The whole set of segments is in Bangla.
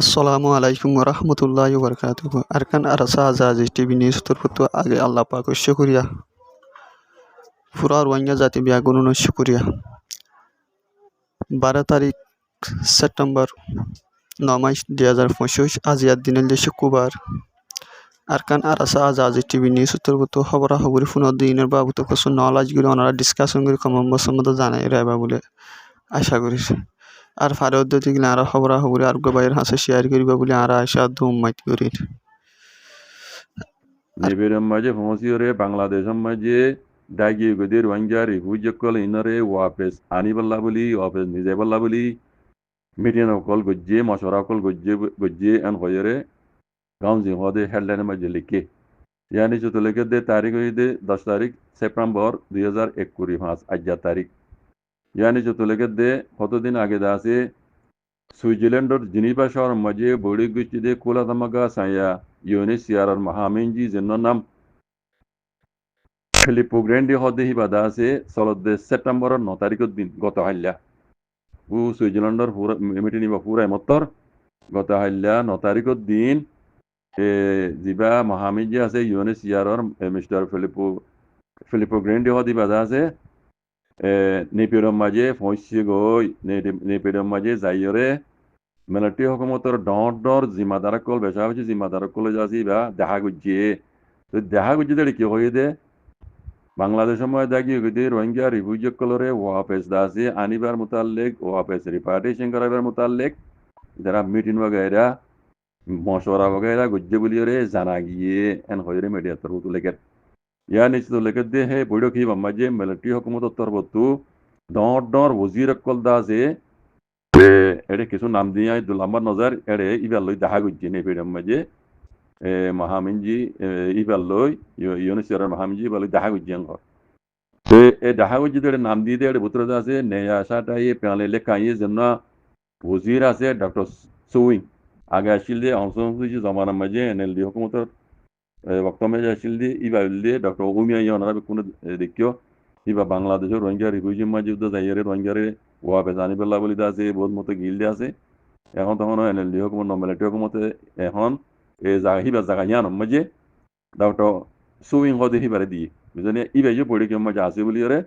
আসসালামু আলাইকুম রহমতুল্লাহ বরকাত আরকান আরসা আজাজি টিভি নিউজ তরফতো আগে আল্লাহ পাক শুক্রিয়া। পুরা রোহিঙ্গা জাতি বিয়া গুনুন শুক্রিয়া। বারো তারিখ সেপ্টেম্বর ন মাস দুই হাজার পঁচিশ আজিয়ার দিনের শুক্রবার। আরকান আরসা আজাজি টিভি নিউজ তরফতো খবরা খবরি পুনর দিনের বাবু তো কিছু নলেজগুলো ওনারা ডিসকাশন করে কম সম্মত জানাই রাইবা বলে আশা করিছে আর ফারে উদ্যোগ গেলে আর খবরা খবরে আর বাইরের হাসে শেয়ার করিবা বলে আর আশা ধুম মাইত করি নিবিড়ম মাঝে ফমসিওরে বাংলাদেশম মাঝে দাগি গদি রোহিঙ্গা রিফুজকল ইনরে ওয়াপেস আনিবাল্লা বলি, ওয়াপেস নিজেবাল্লা বলি মিটিং অকল গজ্জে মশওয়ারা অকল গজ্জে গজ্জে এন হয়রে গাঁও জিহদে হেডলাইন মাঝে লিখে। ইয়ানি চতুলেকে দে তারিখ হইদে দশ তারিখ সেপ্টেম্বর দুই হাজার এক কুড়ি পাঁচ আজ্জা তারিখ। ইয়ানি চতুলেকে দে আগে দা আছে সুইজারল্যান্ডর জিনিভা শহর মাঝে বড়ি গুষ্টি দে কোলা তামাকা সাইয়া ইউনিসিয়ার মহামিনজি জেন্ন নাম ফিলিপো গ্র্যান্ডি হদে হি বাদা আছে চলদে সেপ্টেম্বরের ন তারিখের দিন গত হাল্লা উ সুইজারল্যান্ডর পুরা মিটি নিবা পুরাই মত্তর গত হাল্লা ন তারিখের দিন এ যিবা মহামিনজি আছে ইউনিসিয়ারর মিস্টার ফিলিপো ফিলিপো গ্র্যান্ডি হদি বাদা আছে নেপিরম মাঝে ফসি গই নেপিরম মাঝে যাইরে মিলিটারি হকুমতর ডর ডর জিম্মাদারকল বেচা হচ্ছে জিম্মাদারকল যাচ্ছি বা দেখা গুজিয়ে তো দেখা গুজি দেড় কি হয়ে দে বাংলাদেশ সময় দেখি গদি রোহিঙ্গা রিফিউজিকলরে ওয়াপেস দাসি আনিবার মোতালেক ওয়াপেস রিপার্টিশন করাবার মোতালেক যারা মিটিং বগেরা মশওয়ারা বগেরা গুজ্জে বলিয়রে জানা গিয়ে এন হয়ে মিডিয়া তরফ ইয়ার নিশ্চিত লেখে দিয়ে হে বৈঠ কি বাম্মা যে মিলিটারি হকুমত তরফতু ডর ডর ওজির কল দাসে এড়ে কিছু নাম দিয়ে দুলাম্বার নজর এড়ে ইবার লই দেখা গুজি নে পেড়াম মাঝে মহামিনজি ইবার লই ইউনিসিয়ার মহামিনজি লই দেখা গুজি আঙ্গর এ দেখা গুজি দেড়ে নাম দিয়ে দেড়ে বুতরে আছে নেয়া আসাটা ইয়ে পেলে লেখা ইয়ে যেন ওজির আছে, ডক্টর সুইং। আগে আসিল দিয়ে অংশগ্রহণ জমানার মাঝে এন এল ডি হকুমতর বক্তব্য আসিল দিয়ে ইবার দিয়ে ডক্টর উমিয়া ইয়নারা কোনো দেখিও ইবা বাংলাদেশের রোহিঙ্গা রিফিউজি মাঝে যাইয়ারে রোহিঙ্গারে ওয়াপে জানি পেলা বলি আছে বহুত মতো গিল্ডে আছে এখন তখন এন এল ডি হকুমত নমিনেটি হকুমতে এখন এই জায়গা হিবা জায়গা ইয়ান মাঝে ডক্টর সুইং হদে হিবারে দিয়ে বুঝলি ইবে যে পড়ি কেউ মাঝে আছে বলি রে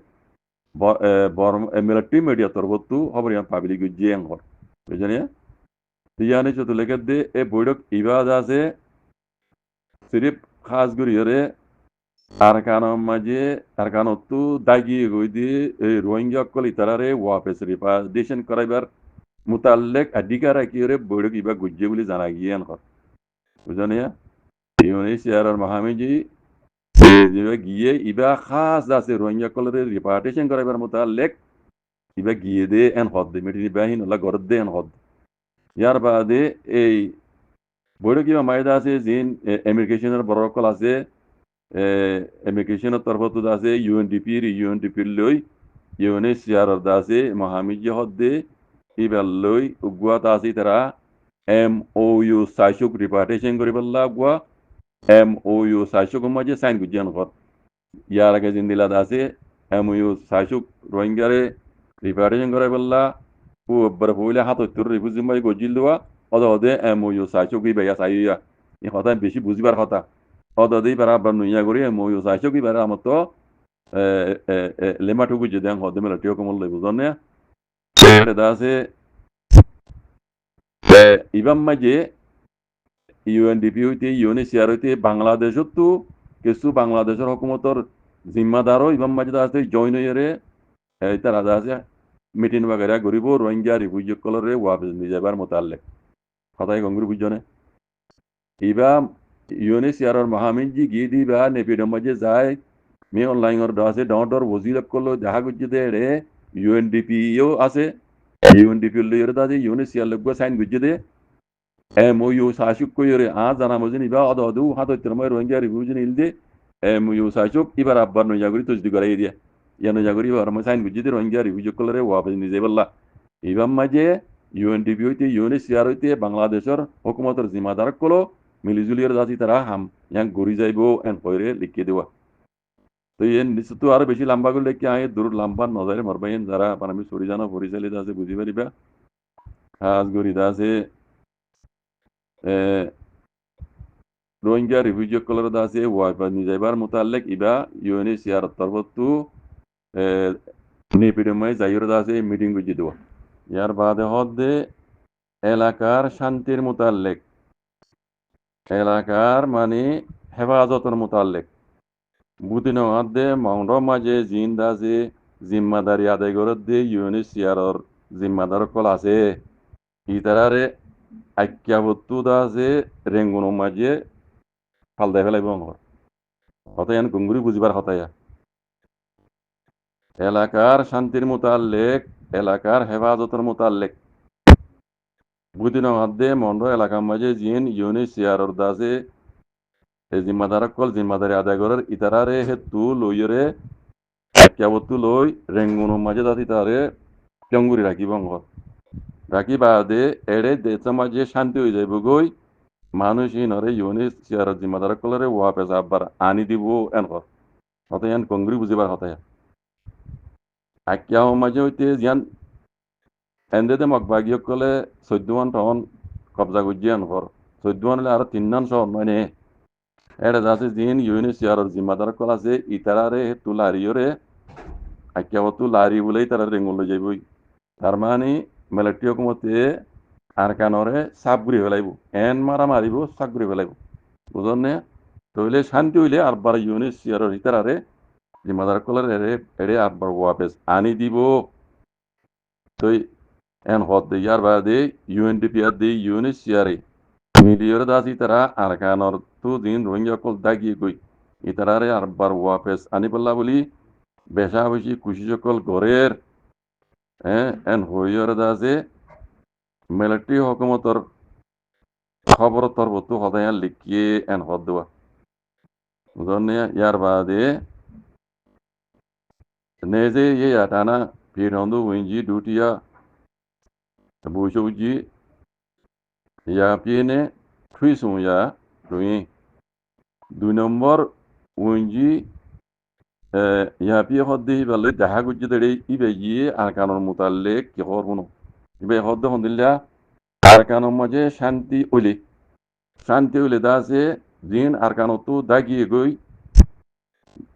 মিলিটারি মিডিয়া তরফতু খবর ইয়ান পাবলিক যে এঙ্গর বুঝলি ইয়ানি চতুলেকে দে এ বৈঠক ইবাদ আছে সিরিপ খাস গুড়িয়রে আরকানের মাঝে আরকানতো দাগি গই দিয়ে এই রোহিঙ্গা কল ইতারারে ওয়াপেস রিপার্টিশন করাইবার মোতাল্লেক অধিকার রাখিয়ে বৈঠক ইবা গুজ্জে বলে জানা গিয়ে আনকর বুঝলি ইউনিসিয়ার মহামিজি গিয়ে ইবা খাস আছে রোহিঙ্গা কলরে রিপার্টিশন করাইবার মোতাল্লেক ইবা গিয়ে দে এন হদ দে মিটি বাহিন ওলা গরদ দে এন হদ ইয়ার বাদে এই ইবা মাইদা আছে, জিন ইমিগ্রেশনের বড় কল আছে ইমিগ্রেশনের তরফত আছে ইউ এন ডিপির ইউ এন ডিপির লই ইউএনএইচসিআর আছে, মহামিজি হদ্দে ইবার লই উগুয়াত আছে তারা এম ও ইউ সাইসুক রিপার্টেশন করি পাল্লা উগুয়া এম ও ইউ সাইসুক মাঝে সাইন গুজিয়ান ঘর। ইয়ার আগে জিন্দিলাদ আছে এম ইউ সাইসুক রোহিঙ্গারে রিপার্টেশন করে পাল্লা ও বইলে হাত তোর রিফিউজি মাঝে গজিল দেওয়া অদ অদে ও ইউ সাইসুক ইবাইয়া সাইয়া এই কথা বেশি বুঝিবার কথা gori mo yo sa choki bara amato eh lema tugu je dan hodde mela tiyo komol lebu zonne ere da se eh ibam maje UNDP হইতে ইউনিসিআর হইতে বাংলাদেশত তো কিছু বাংলাদেশের হকুমতর জিম্মাদারও ইমাম মাজিদ আছে জয়েন হইরে তারা আছে মিটিং বাগেরা গরিব রোহিঙ্গা রিফিউজি কলরে ওয়াপস নিয়ে যাবার মোতাল্লেক কথাই গঙ্গুর বুঝনে ইবা ইউনিসিয়ারর মহামিনজি গিয়ে দিবা নেপিডম মাঝে যায় মে অনলাইনের আছে ডর ওজির করল দেখা গুজি দে রে ইউএনডিপিও আছে ইউএনডিপি লইরে দাদে ইউনিসিয়ার লোক সাইন গুজি দে em uyu saşuk koyore a zana mozin iba oda odu hato tirmay rohingya revujin ildi em uyu saşuk ibar abbar no yaguri tojdi gore idia yano yaguri ibar mo sain gujidi rohingya revujuk kolore wabes nizeballa ইবাম মাঝে ইউএনডিপি হইতে ইউএনএসিআর হইতে বাংলাদেশের হুকুমতের জিম্মাদার কলো মিলিজুলিয়ার জাতি তারা হাম ইয়াং গড়ি যাইব এন কইরে লিখিয়ে দেওয়া তো এর নিশ্চিত আরও বেশি লম্বা করলে কি আয় দূর লম্বা, নজরে মরবাইন যারা আমি সরি জানো পরিচালিত আছে বুঝি পারিবা। খাস গরিদ আছে রোহিঙ্গা রিফিউজি কলর আছে ওয়াইফা নিজাইবার মোতালেক ইবা ইউএনএসিআর তরফতু নিপিডমাই যাইর আছে মিটিং গুজি দেওয়া। ইয়ার বাদে হদ্দে এলাকার শান্তির মোতাল্লেক। এলাকার মানে হেফাজতের মোতাল্লেক। বুদিন হদ্দে মংর মাঝে জিন্দ আছে জিম্মাদারি আদায় করে দে ইউনিসিয়ারর জিম্মাদার কল আছে। ইতারারে আজ্ঞাবত্তু আছে রেঙ্গুনো মাঝে ফালদাই ফেলাইব আমার হতায়ান গুঙ্গুরি বুঝিবার হতায়া। এলাকার শান্তির মোতাল্লেক এলাকার হেফাজতের মোতাল্লেক বুদিন মধ্যে মন্ড এলাকার মাঝে জিন ইউনি সিয়ারর দাসে এই জিম্মাদার কল জিম্মাদারি আদায় করার ইতারারে হেতু লইরে ক্যাবতু লই রেঙ্গুনো মাঝে দাতি তারে টঙ্গুরি রাখিব ঘর রাখি বাদে এড়ে দেশ মাঝে শান্তি হয়ে যাইব গই মানুষ ইনরে ইউনি সিয়ারর জিম্মাদার কলরে ওয়া পেশা আবার আনি দিব এন ঘর হতে এন কঙ্গুরি বুঝিবার হতায়। আক্যাও মাঝে হইতে জিয়ান এন্দেতে মগবাগিয় কলে চৈধ্যমান টাউন কবজা গুজিয়ান ঘর চৈধ্যমান হলে আর তিনমান শহর নয় নে এটা যাচ্ছে জিন ইউনিসিয়ারর জিম্মাদার কল আছে ইতারারে তু লারিয়রে আক্যাও তু লারি বলেই তারা রেঙ্গুল যাইবই তার মানে মেলেটি হকুমতে আর কানরে সাপ ঘুরি ফেলাইব এন মারা মারিব সাপ ঘুরি ফেলাইব বুঝল নে তইলে শান্তি হইলে আরবার ইউনিসিয়ারর ইতারারে জিম্মাদার কলার এরে এরে আরবার ওয়াপেস। আনি দিব। তই এন হদ দে, ইয়ার বাদে ইউএনডিপি আর দে ইউনিসিয়ারে মিলিয়র দাসি তারা, আর কানর তু দিন রোহিঙ্গা কল দাগি গই ইতারারে আরবার ওয়াপেস আনি পাল্লা বলি। বেশা বেশি খুশি সকল ঘরের হ্যাঁ এন হইয়র দাসে, মিলিটারি হকুমতর খবর তরবতু হদায়া লিখিয়ে এন হদ দেওয়া। ইয়ার বাদে নেজে ইয়ে আটানা পিরন্দু উইঞ্জি দুটিয়া বুঝুজি ইয়া পিনে থুইসু ইয়া দুই দুই নম্বর উইঞ্জি ইয়া পিয়ে হদ্দে ইবালে দেখা গুজি দেড়ে ইবে ইয়ে আর কানোর মোতাল্লে কি ইবে হদ্দে হন্দিল্লা আর কানোর মাঝে শান্তি ওইলে শান্তি ওইলে দাসে জিন আর কানতো দাগিয়ে গই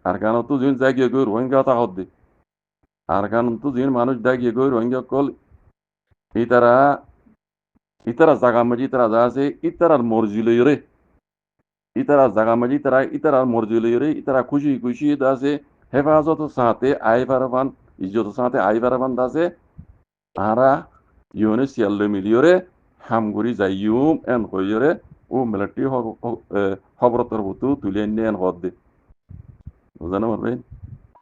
আর কানতো জিন দাগিয়ে গই রোহিঙ্গা তা হদ্দে আর কানতো জিন মানুষ দাগিয়ে গই রোহিঙ্গা কল ইতারা ইতারা জাগা মাঝি ইতারা যা আছে ইতারার মর্জি লইরে ইতারা জাগা মাঝি ইতারা ইতারার মর্জি লইরে ইতারা খুশি খুশি আছে হেফাজত সাথে আই পারবান ইজ্জত সাথে আই পারবান দাসে আরা ইউনে সিয়াল্লে মিলিয়রে হামগুড়ি যাইয়ুম এন কইরে ও মিলিটারি খবরতর বুতু তুলে এনে এন হদ দে বুঝানো মারবেন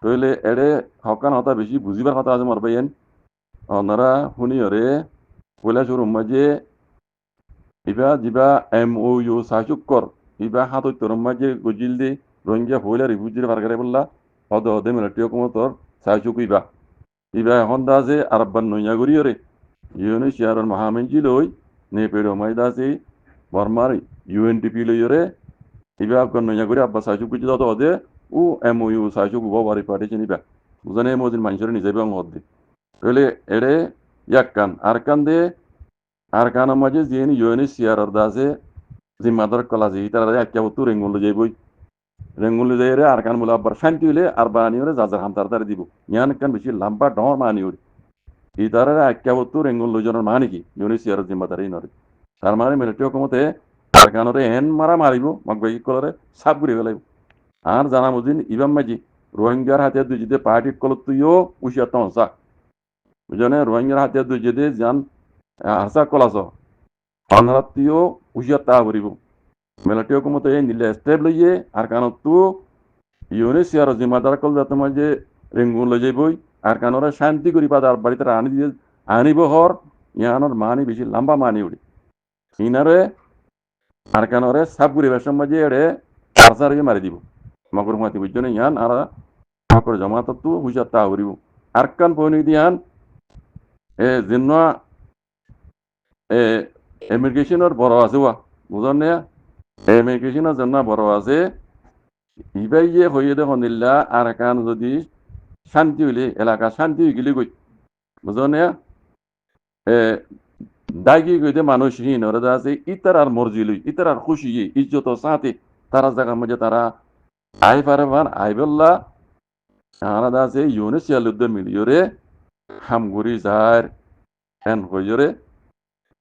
তইলে এড়ে হকান হতা বেশি বুঝিবার কথা আছে মারবেন শুনি শুনিয়রে পয়লা শুরুর মাঝে ইবা যিবা এম ও ইউ সাচুক্কর ইবা হাতর মাঝে গজিল দি রোহিঙ্গা পয়লা রিফিউজির বারগারে বললা হদ হদে মিলিটারি হুকুমতর সাচুক ইবা ইবা এখন দা আছে আরব্বান নইয়া গরিয়রে ইউনি শিয়ারর মহামেঞ্জি লই নে পেড়ো মাইদা আছে বর্মার ইউএনডিপি লইয়রে ইবা আফগান নইয়া গরি আব্বা সাচুক গুজি দাও হদে ও এম ও ইউ সাচুক উবা বাড়ি পাঠিয়েছেন ইবা বুঝানে মদিন মানুষের নিজে বাং হদ্দে। তাহলে এড়ে ইয়াক্কান আর কান দে, আর কান মাঝে জিন ইউএনএস সিয়ারর দাসে জিম্মাদার কলা জি তারা একটা বতু রেঙ্গুল লই যাইবই রেঙ্গুল লই যাইরে আর কান মুলা আবার শান্তি হইলে আর বানি হলে যাজার হাম তার তার দিব। ইয়ান কান বেশি লম্বা ডর মানি হই ই তারা একটা বতু রেঙ্গুল লই জনের মানে কি? ইউএনএস সিয়ারর জিম্মাদার এই নরে। তার মানে মিলিটারি হুকুমতে আর কানরে এন মারা মারিব মগবাই কলরে সাপ ঘুরে ফেলাইব। আর জানা মুদিন ইবাম মাঝি রোহিঙ্গার হাতে যদি পার্টি কলত তুইও উশিয়া তনসা বুঝনে রোহিঙ্গার হাতে দুই যদি যান হাসা কলাস। অনরাত্রিও উশিয়া তা করিব। মিলিটারি হুকুমতে এই নিলে স্টেপ লইয়ে আর কানত তু ইউনিসিয়ার জিম্মাদার কল যাতে মাঝে রেঙ্গুন লই যাইবই, আর কানরে শান্তি করি পাদ আর বাড়িতে আনি দিয়ে আনিব হর, ইয়ানোর মানি বেশি লম্বা মানি উড়ি। ইনারে আরকানরে সাব পরিবেশ মাঝে এড়ে আরসার মারি দিব। মকর মাতি বুঝছ ইয়ান আর মকর জমাত তু হুজার তা হরিব আরকান পয়নি দিয়ান এ জিন্ন এ ইমিগ্রেশনের বড় আছে ওয়া বুঝন না ইমিগ্রেশনের জন্য বড় আছে ইবাইয়ে হইয়ে দেখুন দিল্লা আরকান যদি শান্তি হইলে এলাকা শান্তি হয়ে গেলে গই বুঝন দাগি গইতে মানুষ হীন ওরা আছে ইতার আর মর্জি লই ইতার আর খুশি ইজ্জত সাথে তারা জায়গার মধ্যে তারা ইয়ালুদ্দ মিলিয়রে হামগুড়ি যার এন হইয়রে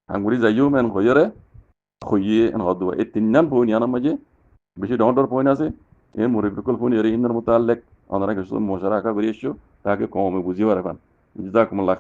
হামগুড়ি যাইও মেন হইয়রে হইয়ে এন হদুয়া এই তিন নাম পইনি আনার মাঝে বেশি ডন্ডর পয়েন্ট আছে এর মুরিবিকুল ফোন এর ইন্দার মোতালেক ওনারা মশারা আঁকা করে এসছো তাকে কমে বুঝিয়ে পারবেন জাকুমুল্লাহ